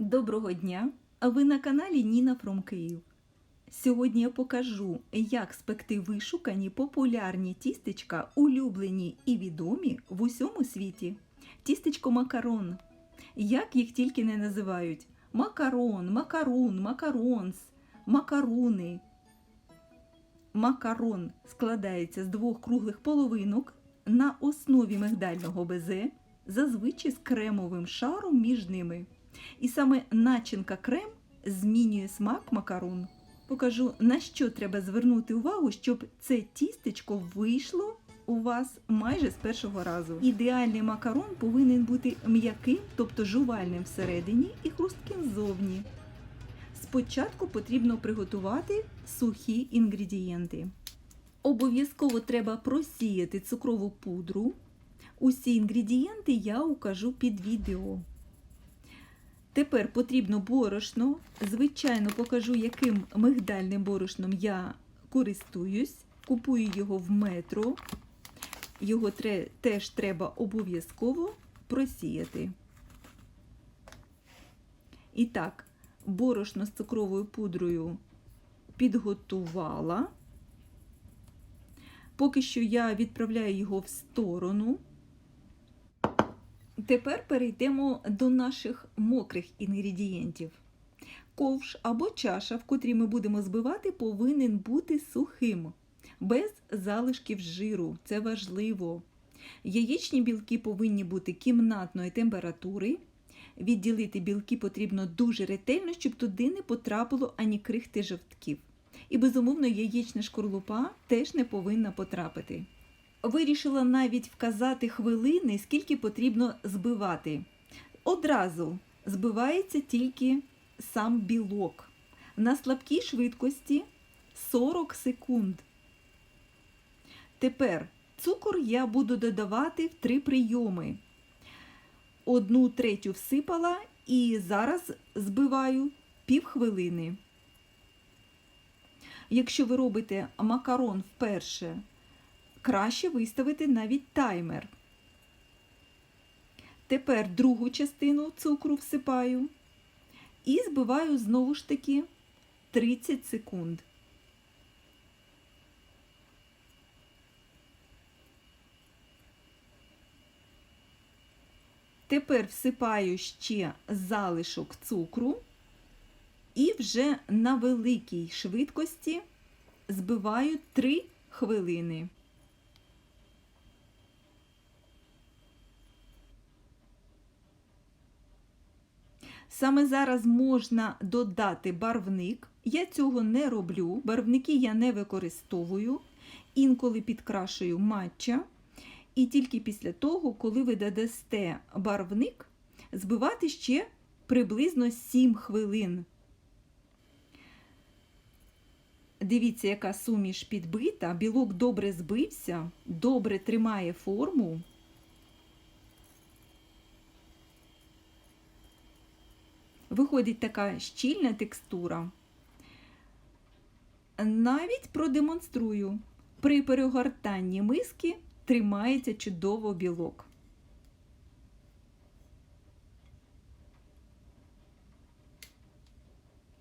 Доброго дня! Ви на каналі Ніна Фром Київ. Сьогодні я покажу, як спекти вишукані популярні тістечка, улюблені і відомі в усьому світі. Тістечко макарон. Як їх тільки не називають: макарон, макарун, макаронс, макаруни. Макарон складається з двох круглих половинок на основі мигдального безе, зазвичай з кремовим шаром між ними. І саме начинка крем змінює смак макарон. Покажу, на що треба звернути увагу, щоб це тістечко вийшло у вас майже з першого разу. Ідеальний макарон повинен бути м'яким, тобто жувальним всередині і хрустким ззовні. Спочатку потрібно приготувати сухі інгредієнти. Обов'язково треба просіяти цукрову пудру. Усі інгредієнти я укажу під відео. Тепер потрібно борошно. Звичайно, покажу, яким мигдальним борошном я користуюсь. Купую його в метро. Його теж треба обов'язково просіяти. І так, борошно з цукровою пудрою підготувала. Поки що я відправляю його в сторону. Тепер перейдемо до наших мокрих інгредієнтів. Ковш або чаша, в котрій ми будемо збивати, повинен бути сухим, без залишків жиру. Це важливо. Яєчні білки повинні бути кімнатної температури. Відділити білки потрібно дуже ретельно, щоб туди не потрапило ані крихти жовтків. І, безумовно, яєчна шкорлупа теж не повинна потрапити. Вирішила навіть вказати хвилини, скільки потрібно збивати. Одразу збивається тільки сам білок. На слабкій швидкості 40 секунд. Тепер цукор я буду додавати в три прийоми. Одну третю всипала і зараз збиваю півхвилини. Якщо ви робите макарон вперше, краще виставити навіть таймер. Тепер другу частину цукру всипаю і збиваю знову ж таки 30 секунд. Тепер всипаю ще залишок цукру і вже на великій швидкості збиваю 3 хвилини. Саме зараз можна додати барвник. Я цього не роблю, барвники я не використовую, інколи підкрашую матча. І тільки після того, коли ви додасте барвник, збивати ще приблизно 7 хвилин. Дивіться, яка суміш підбита, білок добре збився, добре тримає форму. Виходить така щільна текстура. Навіть продемонструю. При перегортанні миски тримається чудово білок.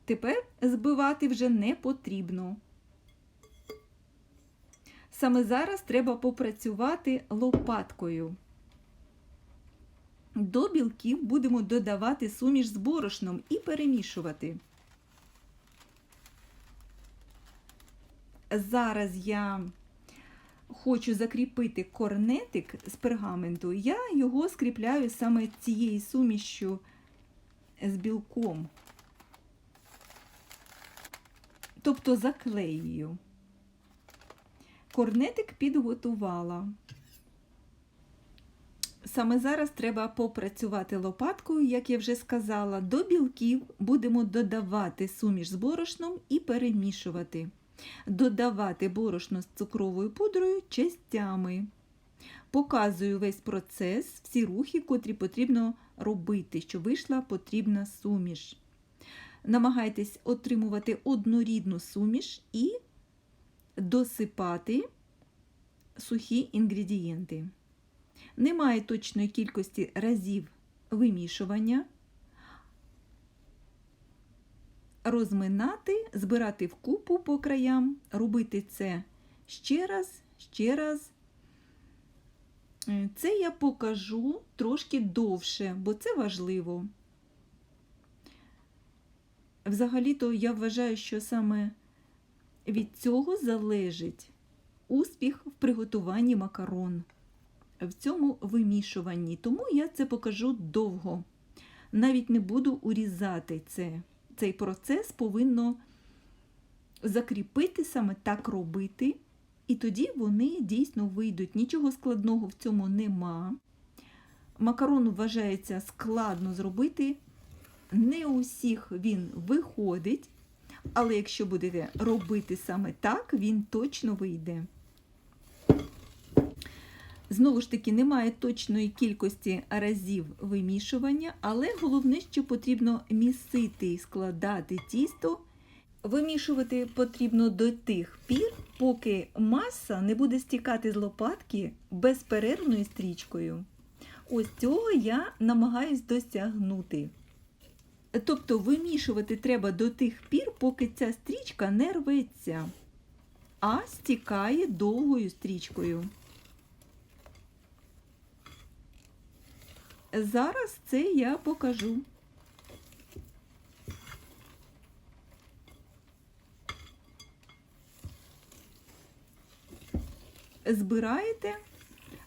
Тепер збивати вже не потрібно. Саме зараз треба попрацювати лопаткою. До білків будемо додавати суміш з борошном і перемішувати. Зараз я хочу закріпити корнетик з пергаменту, я його скріпляю саме цією сумішю з білком, тобто заклеюю. Корнетик підготувала. Саме зараз треба попрацювати лопаткою, як я вже сказала. До білків будемо додавати суміш з борошном і перемішувати. Додавати борошно з цукровою пудрою частями. Показую весь процес, всі рухи, котрі потрібно робити, щоб вийшла потрібна суміш. Намагайтесь отримувати однорідну суміш і досипати сухі інгредієнти. Немає точної кількості разів вимішування, розминати, збирати в купу по краям, робити це ще раз, ще раз. Е, Це я покажу трошки довше, бо це важливо. Взагалі-то я вважаю, що саме від цього залежить успіх в приготуванні макарон, в цьому вимішуванні. Тому я це покажу довго. Навіть не буду урізати це. Цей процес повинно закріпити саме так робити, і тоді вони дійсно вийдуть. Нічого складного в цьому нема. Макарон вважається складно зробити. Не у всіх він виходить, але якщо будете робити саме так, він точно вийде. Знову ж таки, немає точної кількості разів вимішування, але головне, що потрібно місити і складати тісто. Вимішувати потрібно до тих пір, поки маса не буде стікати з лопатки безперервною стрічкою. Ось цього я намагаюсь досягнути. Тобто вимішувати треба до тих пір, поки ця стрічка не рветься, а стікає довгою стрічкою. Зараз це я покажу. Збираєте,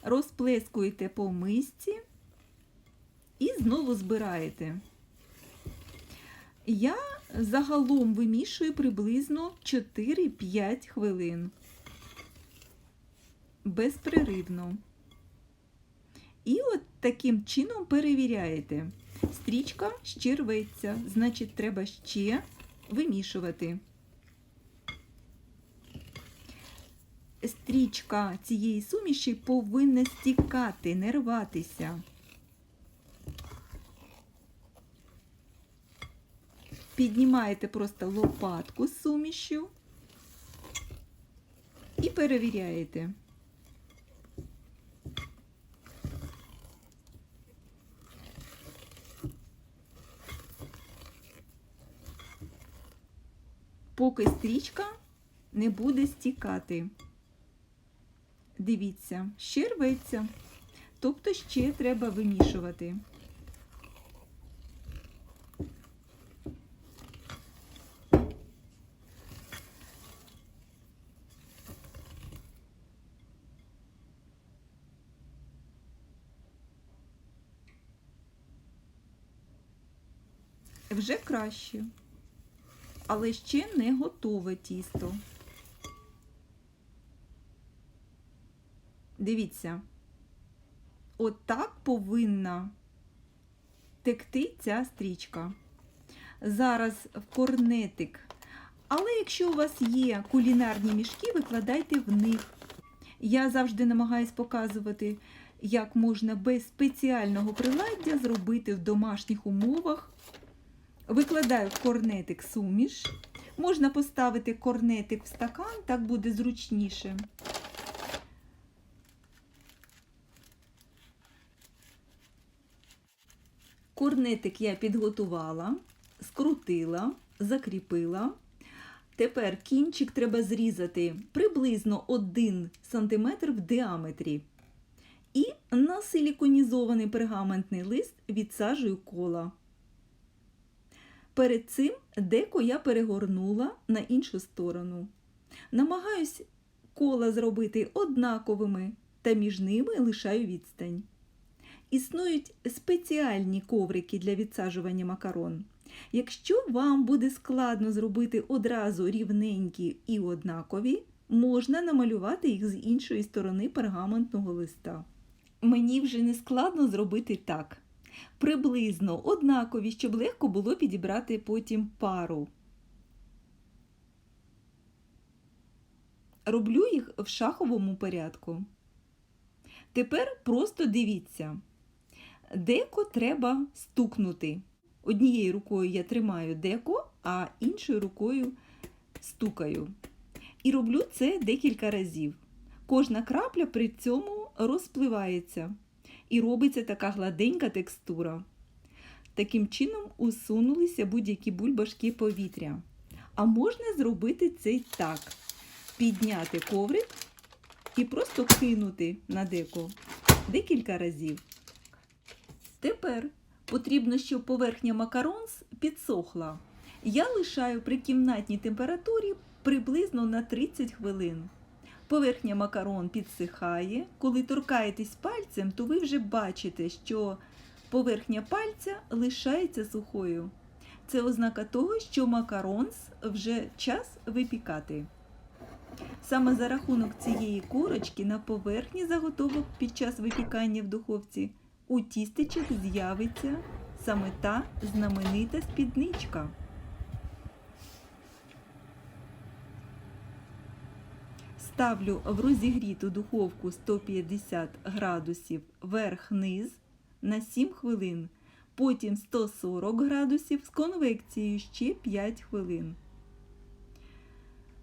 розплескуєте по мисці і знову збираєте. Я загалом вимішую приблизно 4-5 хвилин безперервно. І от таким чином перевіряєте. Стрічка ще рветься, значить, треба ще вимішувати. Стрічка цієї суміші повинна стікати, не рватися. Піднімаєте просто лопатку з сумішю і перевіряєте. Поки стрічка не буде стікати. Дивіться, ще рветься, тобто ще треба вимішувати. Вже краще, але ще не готове тісто. Дивіться, отак повинна текти ця стрічка. Зараз в корнетик. Але якщо у вас є кулінарні мішки, викладайте в них. Я завжди намагаюсь показувати, як можна без спеціального приладдя зробити в домашніх умовах. Викладаю в корнетик суміш. Можна поставити корнетик в стакан, так буде зручніше. Корнетик я підготувала, скрутила, закріпила. Тепер кінчик треба зрізати приблизно 1 см в діаметрі. І на силіконізований пергаментний лист відсаджую кола. Перед цим деко я перегорнула на іншу сторону. Намагаюсь кола зробити однаковими та між ними лишаю відстань. Існують спеціальні коврики для відсаджування макарон. Якщо вам буде складно зробити одразу рівненькі і однакові, можна намалювати їх з іншої сторони пергаментного листа. Мені вже не складно зробити так. Приблизно однакові, щоб легко було підібрати потім пару. Роблю їх в шаховому порядку. Тепер просто дивіться. Деко треба стукнути. Однією рукою я тримаю деко, а іншою рукою стукаю. І роблю це декілька разів. Кожна крапля при цьому розпливається і робиться така гладенька текстура. Таким чином усунулися будь-які бульбашки повітря. А можна зробити це й так: підняти коврик і просто кинути на деко декілька разів. Тепер потрібно, щоб поверхня макаронс підсохла. Я лишаю при кімнатній температурі приблизно на 30 хвилин. Поверхня макарон підсихає. Коли торкаєтесь пальцем, то ви вже бачите, що поверхня пальця лишається сухою. Це ознака того, що макаронс вже час випікати. Саме за рахунок цієї корочки на поверхні заготовок під час випікання в духовці у тістечок з'явиться саме та знаменита спідничка. Ставлю в розігріту духовку 150 градусів верх-низ на 7 хвилин. Потім 140 градусів з конвекцією ще 5 хвилин.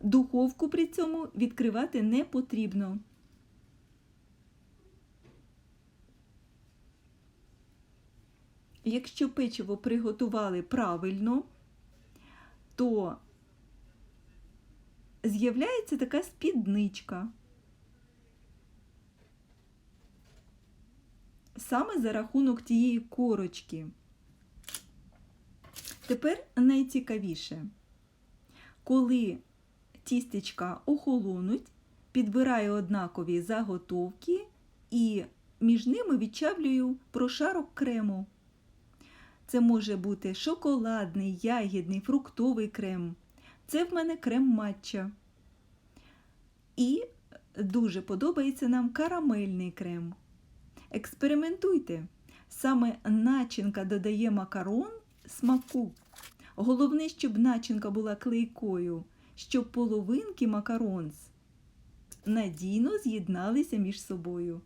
Духовку при цьому відкривати не потрібно. Якщо печиво приготували правильно, то з'являється така спідничка. Саме за рахунок тієї корочки. Тепер найцікавіше, коли тістечка охолонуть, підбираю однакові заготовки і між ними відчавлюю прошарок крему. Це може бути шоколадний, ягідний, фруктовий крем. Це в мене крем матча. І дуже подобається нам карамельний крем. Експериментуйте. Саме начинка додає макарон смаку. Головне, щоб начинка була клейкою, щоб половинки макаронс надійно з'єдналися між собою.